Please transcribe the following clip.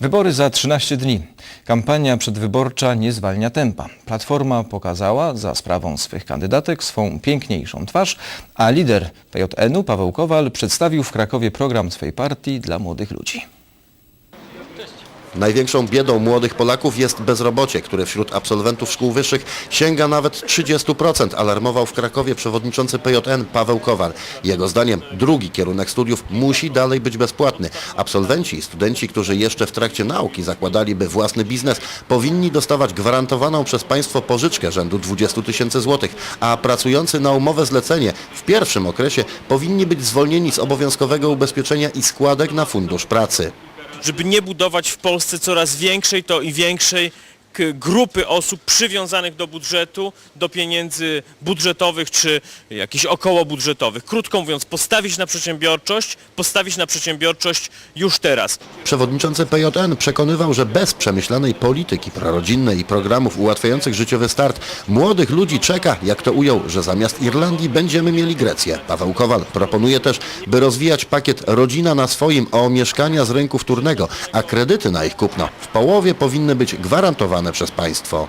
Wybory za 13 dni. Kampania przedwyborcza nie zwalnia tempa. Platforma pokazała za sprawą swych kandydatek swą piękniejszą twarz, a lider PJN-u Paweł Kowal przedstawił w Krakowie program swej partii dla młodych ludzi. Największą biedą młodych Polaków jest bezrobocie, które wśród absolwentów szkół wyższych sięga nawet 30%, alarmował w Krakowie przewodniczący PJN Paweł Kowal. Jego zdaniem drugi kierunek studiów musi dalej być bezpłatny. Absolwenci i studenci, którzy jeszcze w trakcie nauki zakładaliby własny biznes, powinni dostawać gwarantowaną przez państwo pożyczkę rzędu 20 tysięcy złotych, a pracujący na umowę zlecenie w pierwszym okresie powinni być zwolnieni z obowiązkowego ubezpieczenia i składek na fundusz pracy. Żeby nie budować w Polsce coraz większej to i większej grupy osób przywiązanych do budżetu, do pieniędzy budżetowych czy jakichś okołobudżetowych. Krótko mówiąc, postawić na przedsiębiorczość, postawić na przedsiębiorczość już teraz. Przewodniczący PJN przekonywał, że bez przemyślanej polityki prorodzinnej i programów ułatwiających życiowy start młodych ludzi czeka, jak to ujął, że zamiast Irlandii będziemy mieli Grecję. Paweł Kowal proponuje też, by rozwijać pakiet Rodzina na swoim o mieszkania z rynku wtórnego, a kredyty na ich kupno w połowie powinny być gwarantowane przez państwo.